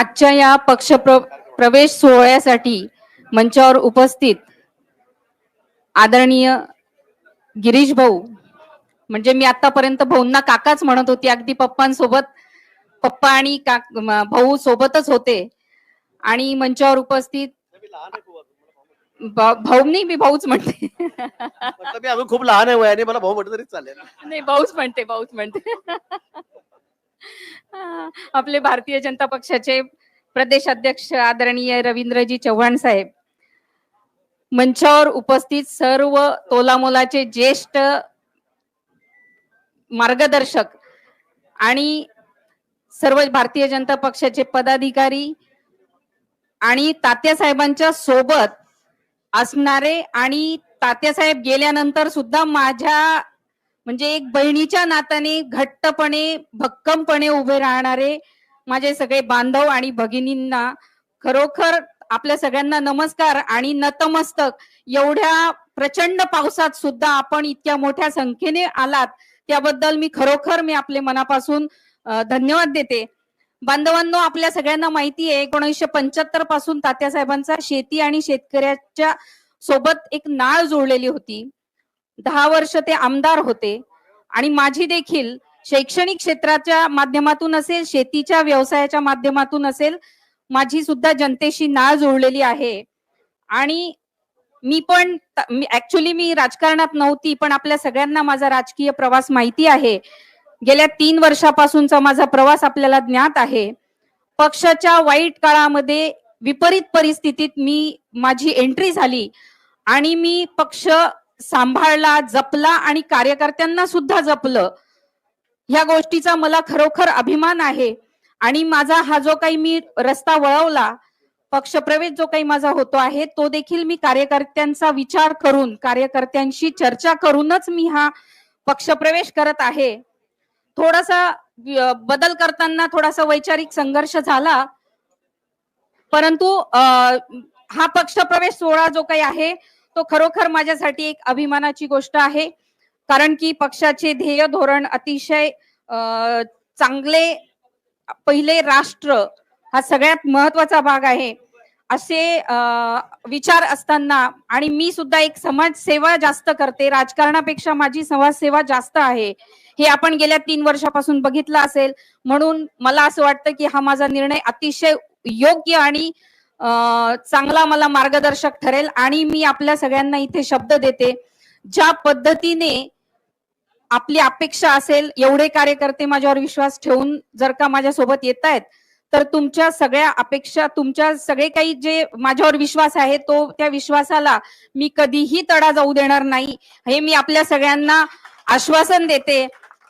आजच्या या पक्ष प्र प्रवेश सोहळ्यासाठी मंचावर उपस्थित आदरणीय गिरीश भाऊ. म्हणजे मी आतापर्यंत भाऊंना काकाच म्हणत होती. अगदी पप्पांसोबत पप्पा आणि काक म- भाऊ सोबतच होते. आणि मंचावर उपस्थित भाऊ नाही मी भाऊच म्हणते. म्हटलं मी अजून खूप लहान आहे मला भाऊ म्हटलं तरी चालेल. नाही भाऊच म्हणते भाऊच म्हणते. आपले भारतीय जनता पक्षाचे प्रदेश अध्यक्ष आदरणीय रवींद्रजी चव्हाण साहेब. मंचावर उपस्थित सर्व तोलामोलाचे ज्येष्ठ मार्गदर्शक आणि सर्व भारतीय जनता पक्षाचे पदाधिकारी आणि तात्यासाहेबांच्या सोबत असणारे आणि तात्यासाहेब गेल्यानंतर सुद्धा माझ्या म्हणजे एक बहिणीच्या नात्याने घट्टपणे भक्कमपणे उभे राहणारे माझे सगळे बांधव आणि भगिनींना खरोखर आपल्या सगळ्यांना नमस्कार आणि नतमस्तक. एवढ्या प्रचंड पावसात सुद्धा आपण इतक्या मोठ्या संख्येने आलात त्याबद्दल मी खरोखर मी आपले मनापासून धन्यवाद देते. बांधवांनो आपल्या सगळ्यांना माहिती आहे एकोणीसशे पंच्याहत्तरपासून तात्यासाहेबांचा शेती आणि शेतकऱ्याच्या सोबत एक नाळ जोडलेली होती. दहा वर्ष ते आमदार होते. आणि माझी देखील शैक्षणिक क्षेत्राच्या माध्यमातून असेल शेतीच्या व्यवसायाच्या माध्यमातून असेल माझी सुद्धा जनतेशी नाळ जोडलेली आहे. आणि मी पण ऍक्च्युली मी राजकारणात नव्हती पण आपल्या सगळ्यांना माझा राजकीय प्रवास माहिती आहे. गेल्या तीन वर्षापासूनचा माझा प्रवास आपल्याला ज्ञात आहे. पक्षाच्या वाईट काळामध्ये विपरीत परिस्थितीत मी माझी एंट्री झाली. आणि मी पक्ष सांभाळला जपला आणि कार्यकर्त्यांना सुद्धा जपलं. ह्या गोष्टीचा मला खरोखर अभिमान आहे. आणि माझा हा जो काही मी रस्ता वळवला पक्षप्रवेश जो काही माझा होतो आहे तो देखील मी कार्यकर्त्यांचा विचार करून कार्यकर्त्यांशी चर्चा करूनच मी हा पक्षप्रवेश करत आहे. थोडासा बदल करताना थोडासा वैचारिक संघर्ष झाला. परंतु हा पक्षप्रवेश सोहळा जो काही आहे तो खरोखर माझ्यासाठी एक अभिमानाची गोष्ट आहे. कारण की पक्षाचे ध्येय धोरण अतिशय अ, चांगले पहिले राष्ट्र हा सगळ्यात महत्त्वाचा भाग आहे. असे विचार असताना आणि मी सुद्धा एक समाजसेवा जास्त करते. राजकारणापेक्षा माझी समाजसेवा जास्त आहे. हे आपण गेल्या तीन वर्षापासून बघितलं असेल. म्हणून मला असं वाटतं की हा माझा निर्णय अतिशय योग्य आणि चांगला मला मार्गदर्शक ठरेल आणि मी आपल्या सगळ्यांना इथे शब्द देते. ज्या पद्धतीने आपली अपेक्षा असेल एवढे कार्यकर्ते माझ्यावर विश्वास ठेवून जर का माझ्या सोबत येत आहेत तर तुमच्या सगळ्या अपेक्षा तुमच्या सगळे काही जे माझ्यावर विश्वास आहे तो त्या विश्वासाला मी कधीही तडा जाऊ देणार नाही. हे मी आपल्या सगळ्यांना आश्वासन देते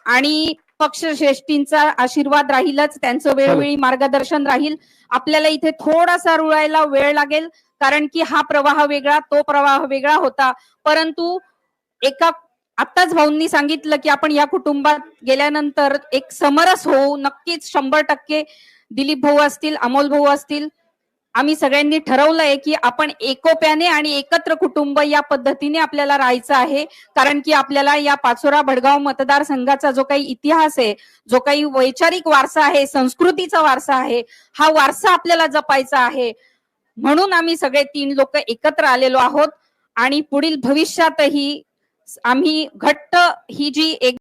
आणि पक्षश्रेष्ठींचा आशीर्वाद राहीलच त्यांचं वेळोवेळी मार्गदर्शन राहील. आपल्याला इथे थोडासा रुळायला वेळ लागेल कारण की हा प्रवाह वेगळा तो प्रवाह वेगळा होता. परंतु एका आत्ताच भाऊंनी सांगितलं की आपण या कुटुंबात गेल्यानंतर एक समरस होऊ नक्कीच शंभर टक्के दिलीप भाऊ असतील अमोल भाऊ असतील आम्ही सगळ्यांनी ठरवलंय की आपण एकोप्याने आणि एकत्र कुटुंब या पद्धतीने आपल्याला राहायचं आहे. कारण की आपल्याला या पाचोरा भडगाव मतदारसंघाचा जो काही इतिहास आहे जो काही वैचारिक वारसा आहे संस्कृतीचा वारसा आहे हा वारसा आपल्याला जपायचा आहे. म्हणून आम्ही सगळे तीन लोक एकत्र आलेलो आहोत आणि पुढील भविष्यातही आम्ही घट्ट ही जी एक